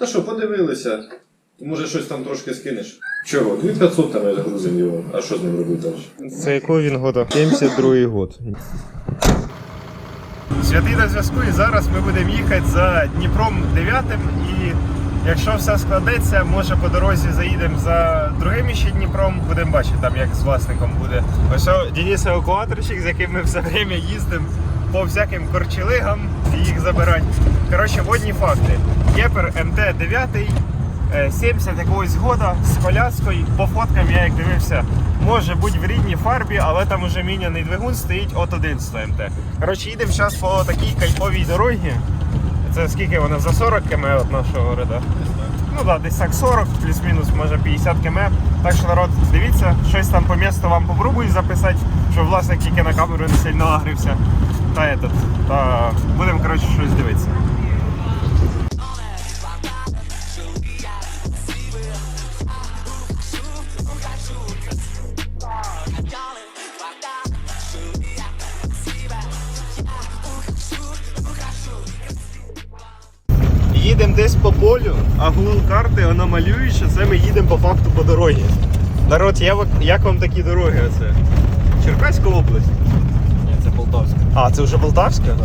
Та що, подивилися. Може щось там трошки скинеш. Чого? 2500 там я загрузив його. А що з ним робити далі? Це якого він года? 72-й год. Святий на зв'язку і зараз ми будемо їхати за Дніпром 9 і якщо все складеться, може по дорозі заїдемо за другим ще Дніпром, будемо бачити там як з власником буде. Ось Денис евакуаторщик, з яким ми все время їздимо по всяким корчелигам їх забирати. Коротше, водні факти. Єпер МТ 9 е, 70 якогось года з коляскою. По фоткам я як дивився, може бути в рідній фарбі, але там уже міняний двигун стоїть от 11 МТ. Коротше, їдемо зараз по такій кайфовій дорогі. Це скільки вона за 40 км від нашого города? Ну так, десь так 40, плюс-мінус, може 50 км. Так що народ, дивіться, щось там по місту вам попробую записати, щоб власник тільки на камеру не сильно агрився. Та, этот, та будемо коротше щось дивитися. Їдемо десь по полю, а Google карти вона малює, це ми їдемо по факту по дорозі. Народ, я, як вам такі дороги? Оце? Черкаська область. Полтавська. А, це вже Полтавська?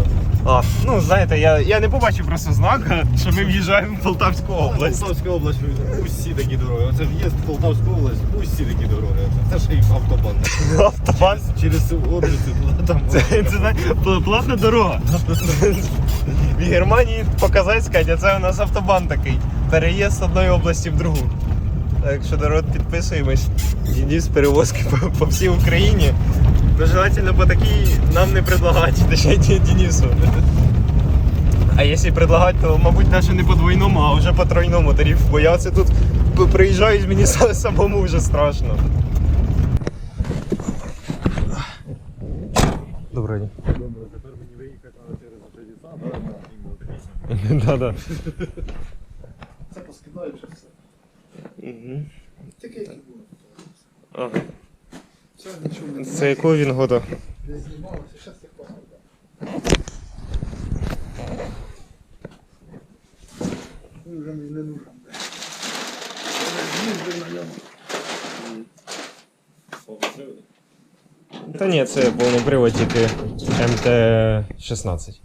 А, ну знаєте, я, я не побачив просто знака, що ми в'їжджаємо в Полтавську область. Полтавська область, усі такі дороги. Оце в'їзд в Полтавську область, усі такі дороги. Це ж їх автобан. Автобан. Через область там. Це, це знаєте, платна дорога. В Германії показати сказати, а це у нас автобан такий. Переїзд з одної області в другу. Так що народ підписуємось. Денис перевозки по, по всій Україні. Ну, желательно по такій нам не предлагати, точніше Денису. А якщо предлагати, то, мабуть, навіть не по двойному, а вже по тройному тарифу. Бо я це тут приїжджаю, мені самому вже страшно. Доброго дня. Добре, тепер мені виїхати треба через Федіса, Да-да. Це поскидаєш і все. Угу. Таке, як і було. Ага. Це якого він года? Він вже мені не нужен. Я на ньому. Та ні, це повнопривод тільки МТ-16.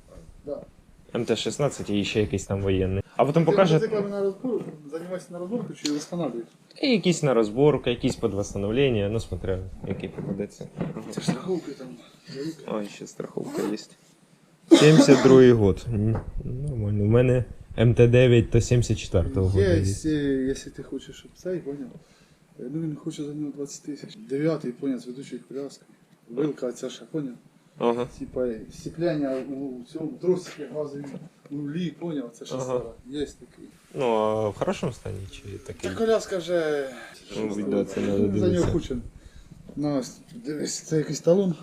МТ-16 і ще якийсь там воєнний. А потім покаже мотоциклами на розборку, займайся на розборку чи встановлюєш? і якісь на розборку, якісь під восстановлення, ну смотря, який попадеться. Це ж страховки там. А, ще страховка є. 72-й год. М, Нормально. У мене МТ-9 то 74-го года. Є, є. якщо ти хочеш, щоб цей, поняв. Е, Ну він хоче за нього 20 тисяч. Дев'ятий, поняв, з ведучою коляскою. Вилка ця ще, поняв. Ага. Типа сцепляння у цьому тросики газові нулі, поняв, це ще Ага. Є такий. Ну, а в хорошому стані чи такий? Та коляска вже. Ну, це надо За дивитися. нього хоче. На, дивись, це якийсь талон.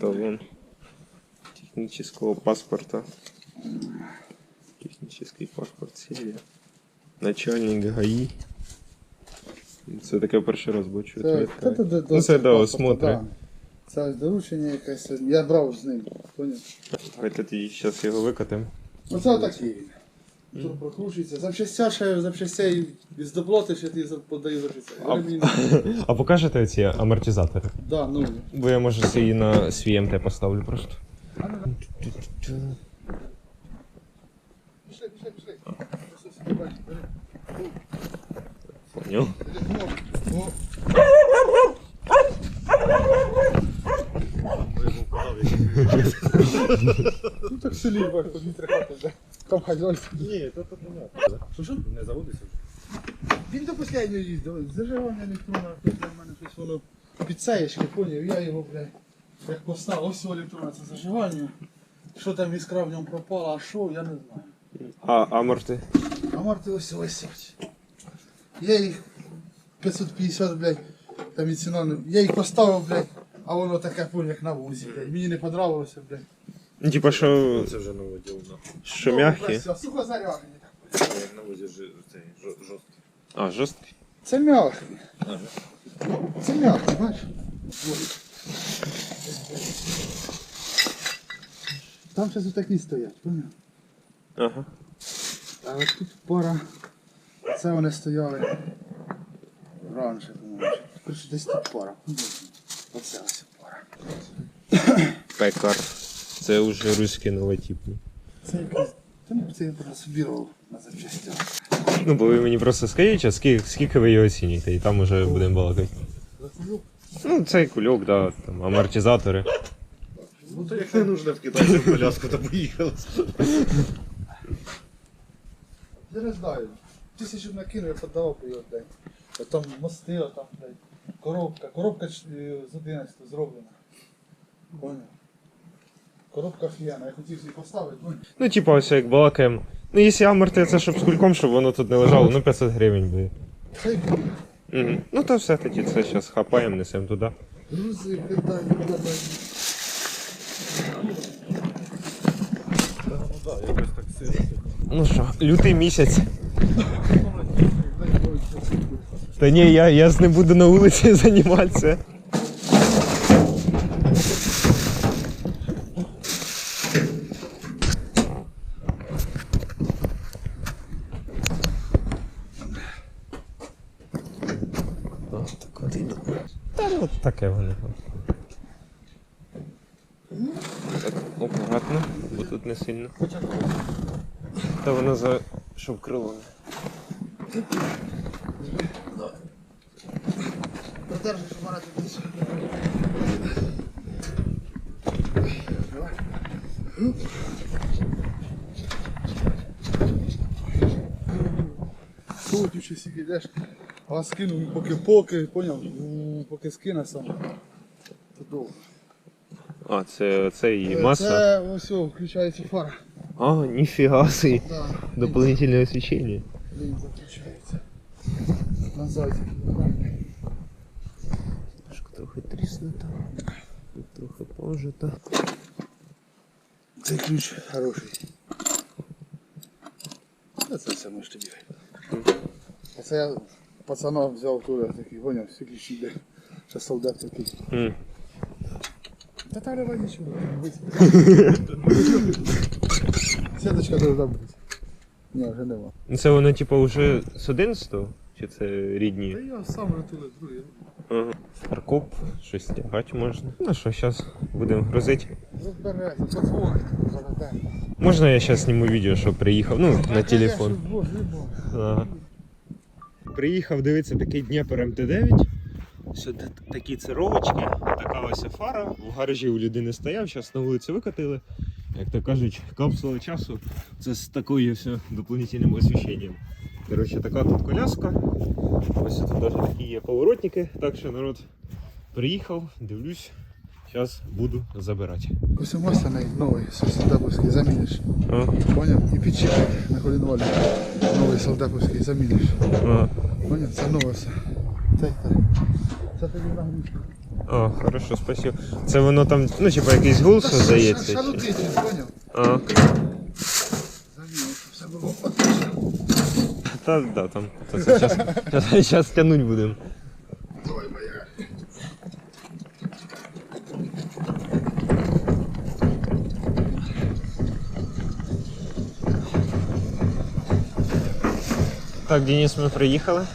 Талон технического паспорта. Технический паспорт серія. Начальник ГАІ. Це таке перший раз бачу. Це, та, та, та, Ну, це да, паспорта, осмотри. да. Це ось доручення якесь. Я брав з ним. Поняв? Давайте тоді зараз його викатимо. Оце отакий він. Тут прокручується. Запчастя ще запчастей із доплати ще ти подаю запчастя. А- А покажете ці амортизатори? Да, ну. Бо я може свій на свій МТ поставлю просто. Пішли, пішли, пішли. Ось ось, бачиш, бери. Понял. О, Ну селі бачиш, тут вітри хати вже. Там хазяйство. Ні, то то понятно. Що що? Не заводиться. Він до останнього їздив. Заживання електрона, тут для мене щось воно під цеєчки, поняв. Я його, блядь, як постав, ось електрона це заживання. Що там іскра в ньому пропала, а що, я не знаю. А аморти? А марти ось висять. Я їх 550, блядь, там від ціна не- Я їх поставив, блядь, а воно таке поняв, як на вузі, блядь. Мені не понравилося, блядь. Ну, типа, що, Це вже нове діло. що м'які? Все, сухо заряджені. Як на возі жи- цей жо- жорсткий. А, жорсткий? Це м'які. Це м'які, бачиш? Ось. Там зараз такі стоять, поняв? Ага. А от тут пара Це вони стояли раніше, по-моєму. Коротше, десь тут пара. Оце ось пара. Пекар. Це вже руський новотіпний. Це ну це я просто собірував на запчастях. Ну, бо ви мені просто скажіть, а скільки, скільки ви його оцінюєте, і там уже будемо балакати. Ну, цей кульок, да, там, амортизатори. Ну то як не нужно в китайців коляску, то поїхали. Я не знаю. Тисячу накинув, я подавав по його день. А Там мости, там, блядь, коробка. Коробка е, з 11 зроблена. Поняв? Коробка фіяна, я хотів її поставити, ну, Ну, типа, ось як балакаємо. Ну, якщо аморти, це щоб з кульком, щоб воно тут не лежало, ну 500 гривень буде. хай буде. Угу. Ну то все тоді це зараз хапаємо, несемо туди. Грузи, питання, питання. Ну що, лютий місяць. Та ні, я, я з ним буду на вулиці займатися. Ну таке воно. Так, акуратно, бо тут не сильно. Та воно за щоб крило. не- Продержи, щоб вона тут сіки йдеш, а скинув поки поки, поняв, поки скине сам. Це довго. А, це, це і Е, маса. Це ось включається фара. А, ніфіга си. Да. Дополнительне освіщення. Лінза включається. Назад. Трошки трохи тріснуто. Тут трохи пожито. Цей ключ хороший. Та Це все може тобі. А це я пацана взяв туди такий, поняв, всі ключі йде. Ще солдат такий. М. Та та давай нічого. Сіточка должна бути. Ні, вже нема. Ну, Це воно, типу, вже з 11-го? Чи це Та рідні? я сам рятую другий. Ага. Паркоп, щось тягати можна. Ну що, зараз будемо грузити. Розбереться. Можна я зараз зніму відео, що приїхав? Ну, на телефон. Ага. Приїхав дивитися такий Дніпр МТ-9. Сюди такі цировочки, така ось фара. В гаражі у людини стояв, зараз на вулицю викотили. Як то кажуть, капсула часу це з такою все доповнительним освіщенням. Коротше, така тут коляска. Ось тут навіть такі є поворотники. Так що народ приїхав, дивлюсь, зараз буду забирати. Ось у моста новий солдатовський заміниш. Поняв? І підчіпник на колінвалі. Новий солдатовський заміниш. Поняв? Це нове все. Це, це. Це тобі на грішку. а, хорошо, спасибо. Це воно там, ну, типа якийсь гул Та здається. чи- Шарути, поняв? А. Заміниш, щоб все було отлично. Та да, там. Та це щас, щас, щас тянуть будемо. Давай, моя. Так, Денис, ми приїхали.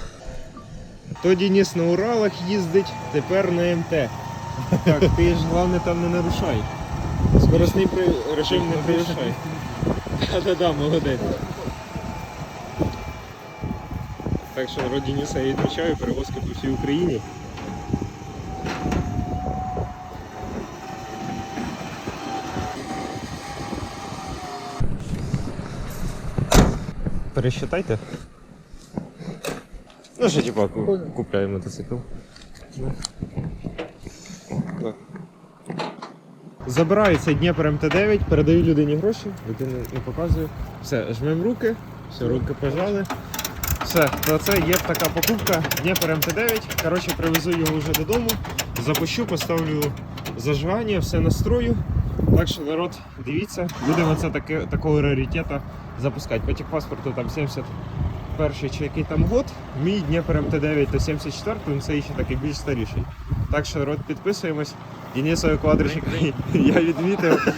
То Денис на Уралах їздить, тепер на МТ. Так, ти ж головне там не нарушай. Скоростний при- режим не перевищай. Да-да-да, молодець. Так що народ Дениса я відмічаю, перевозки по всій Україні. Пересчитайте. Ну що, типа, ку- купляю мотоцикл. Так. Забираю цей Дніпр МТ-9, передаю людині гроші, людина не показує. Все, жмемо руки, все, руки пожали. Все, то це є така покупка Дніпр МТ-9. Коротше, привезу його вже додому, запущу, поставлю зажигання, все настрою. Так що народ, дивіться, будемо це таке, такого раритета запускати. По техпаспорту там 71 чи який там год. Мій Дніпр МТ-9 то 74, він це ще такий більш старіший. Так що народ підписуємось. Денисові квадричок я відмітив.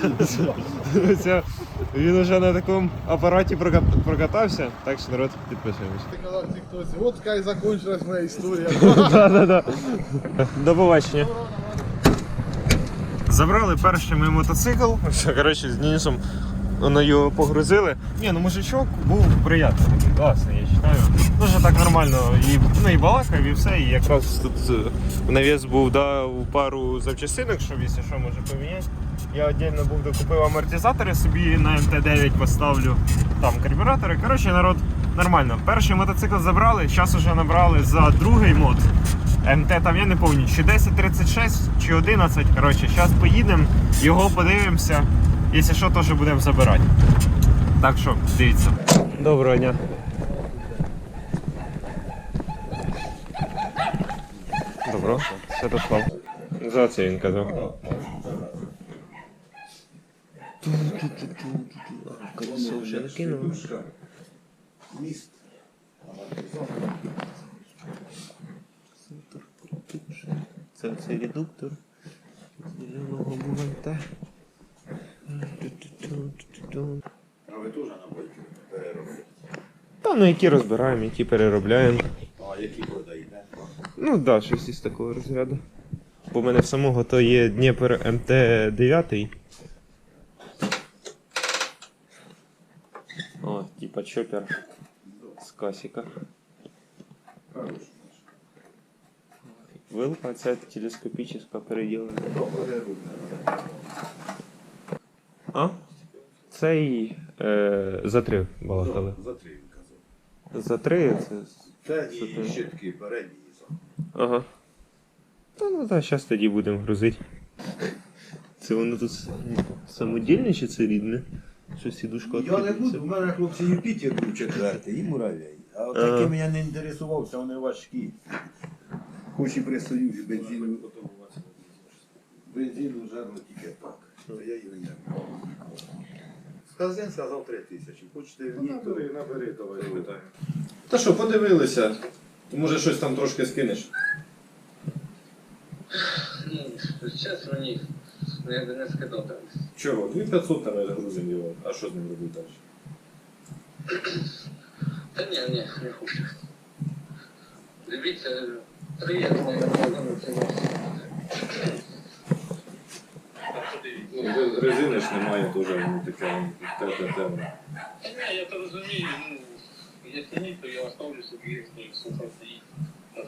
Він уже на такому апараті прокатався, так що народ підписуємось. От хай закінчилась моя історія. До побачення. Забрали перший мій мотоцикл. Все, коротше, з Денисом на його погрузили. Ні, ну мужичок був приятний, класний, вважаю. Дуже так нормально. І, ну, і балакав, і все. І якраз тут е, навіс був дав пару запчастинок, щоб якщо що може поміняти. Я віддільно був докупив амортизатори собі на МТ-9 поставлю. Там карбюратори. Коротше, народ нормально. Перший мотоцикл забрали, зараз вже набрали за другий мод. МТ там я не пам'ятаю, чи 1036, чи 11. Коротше, зараз поїдемо, його подивимося. Якщо що, теж будемо забирати. Так що, дивіться. Доброго дня. Добро. Святослав. За це він казав. Колесо вже накинув. Це цей редуктор зеленого буванта. А ви теж на бойку переробите? Та ну які розбираємо, які переробляємо. Ну так, да, щось із такого розряду. Бо в мене в самого то є Дніпр МТ-9. О, типа чопер з касіка. Вилка ця телескопічна переділена. А? Цей е, за три балакали. За три він казав. За три це. Це Це і ти. щитки передні. і задні. Ага. Та ну так, зараз тоді будемо грузити. Це воно тут самодільне чи це рідне? Що сідушка Я не буду, в мене хлопці Юпітер був четвертий і муравей. А от Ага. такими я не інтересувався, вони важкі. Хоч і при Союзі бензину. Бензину жерло тільки так. То я її не Сказен сказав три тисячі. Хочете ній, то Набери, набери, давай питаємо. Та що, подивилися. Може щось там трошки скинеш. Ну, чесно, ні. Не, не скидав там. Чого? 2500 там я загрузимо його. А що з ним робити далі? Та ні, ні, не хочу. Дивіться, це. Ну, ре- резини ж немає теж, воно таке темне. Ні, я то розумію, ну, якщо ні, то я оставлю собі, якщо сухо стоїть на.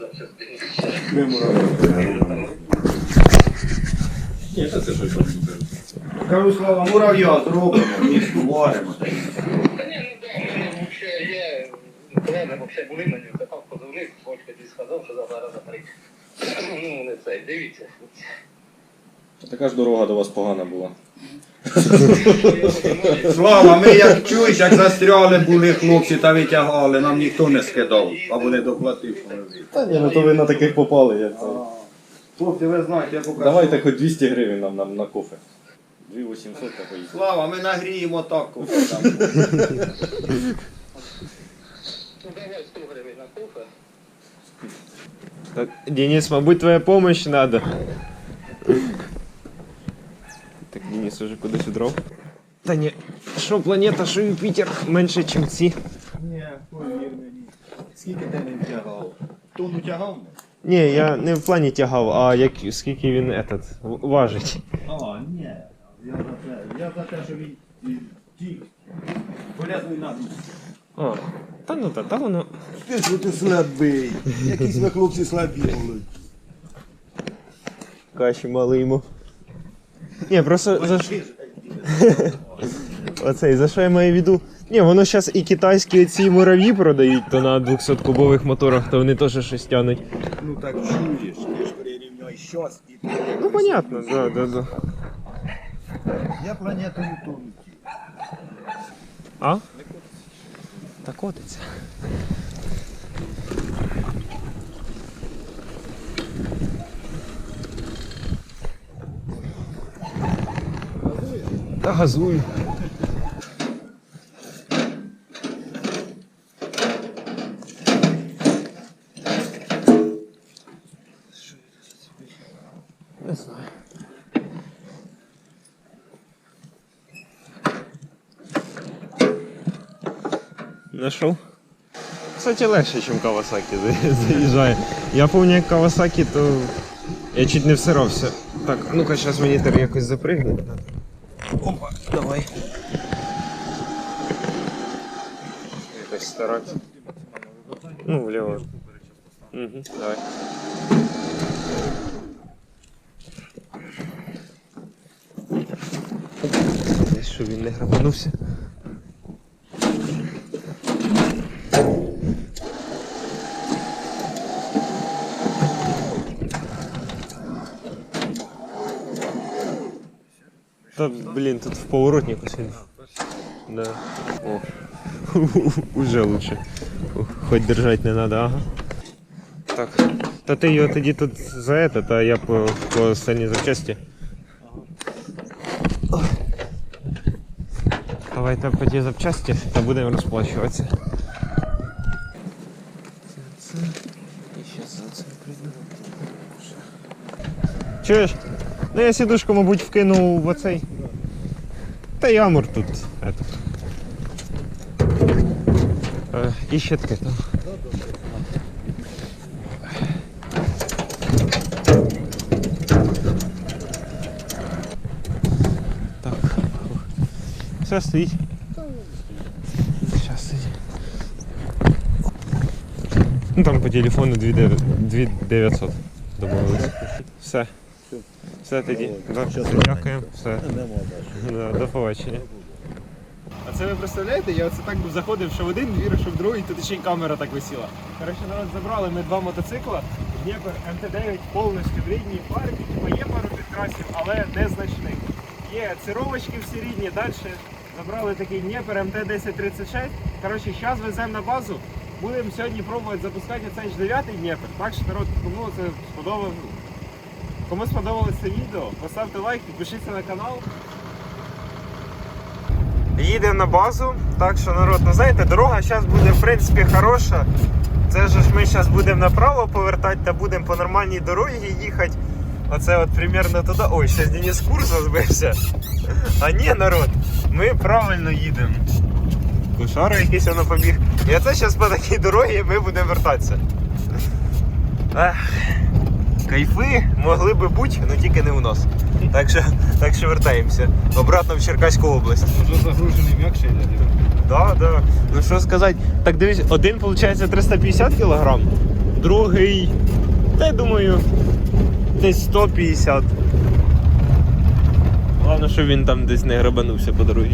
Ні, це щось там супер. Кажу, слава, мурав'я зробимо, місто варимо. Та ні, ну да, взагалі є, плани взагалі були на нього, так позивник, Бочка тобі сказав, що за зараз за. Ну, не це, дивіться. Така ж дорога до вас погана була. Слава, ми як чуєш, як застряли були хлопці та витягали, нам ніхто не скидав, або не доплатив, що ми вийшли. Та ні, ну то ви на таких попали, як це. Хлопці, ви знаєте, я покажу. Давайте хоч 200 гривень нам, нам на кофе. 2800 та поїхали. Слава, ми нагріємо так кофе там. Давай 100 гривень на кофе. Так, Денис, мабуть, твоя помощь надо. Так, уже кудись удрав. Та ні, що планета, що Юпітер менше, ніж ці. Ні, повір мені. Скільки ти не втягав? Тонну тягав? Ні, я не в плані тягав, а як, скільки він этот, важить. А, ні. Я за те, я за те, що він тік. Полезний на А, та ну та, та воно. Ти що ти слабий? Якісь ви хлопці слабі були. Каші мали йому. Ні, просто за що. Оцей, за що я маю в виду? Ні, воно зараз і китайські ці мурав'ї продають, то на 200-кубових моторах, то вони теж щось тянуть. Ну так чуєш, ти ж перерівняй щось і. Ну, понятно, да, да, да. Я планету не тону ті. А? Та котиться. Та газуй. Не знаю. Нашов? Кстати, легше, ніж Кавасакі заїжджає. Я пам'ятаю, як Кавасакі, то я чуть не всирався. Так, ну-ка, зараз мені тепер якось запригнути. Опа, давай. Якось старатися. Ну, вліво. Угу, давай. Десь, щоб він не грабанувся. Та, блін, тут в поворотнику сильно. Да. О. Уже лучше. Ух, Хоть держать не надо, ага. Так. Та ти його тоді тут за это, та я по, по останній запчасті. Ой. Давайте по ті запчасті та будемо розплачуватися. Чуєш? Ну я сідушку, мабуть, вкинув в оцей. Та й амур тут. Е, і щітки там. Так. Все стоїть. Сейчас стоїть. Ну там по телефону 2900 домовились. Все. Все тоді. Да, Дякую. Все. Да, до побачення. А це ви представляєте? Я оце так був заходив, що в один двір, що в другий, тут ще й камера так висіла. Коротше, народ забрали ми два мотоцикла. Дніпр МТ-9 повністю в рідній фарбі, типу є пару підкрасів, але незначних. Є цировочки всі рідні, далі забрали такий Дніпр МТ-1036. Коротше, зараз веземо на базу. Будемо сьогодні пробувати запускати цей ж 9 Дніпр. Так що народ, кому це сподобав, Кому сподобалось це відео, поставте лайк, підпишіться на канал. Їдемо на базу, так що народ, ну знаєте, дорога зараз буде в принципі хороша. Це ж ми зараз будемо направо повертати та будемо по нормальній дорозі їхати. Оце от примерно туди. Ой, зараз Денис курсу збився. А ні, народ, ми правильно їдемо. Кошара якийсь воно побіг. І оце зараз по такій дорозі ми будемо вертатися. Ех. Кайфи могли би бути, але тільки не у нас. Так що, так що вертаємося. Обратно в Черкаську область. Вже загружений м'якше йде. Да, да. Ну що сказати, так дивись, один виходить 350 кг, другий, та я думаю, десь 150. Головне, щоб він там десь не грабанувся по дорозі.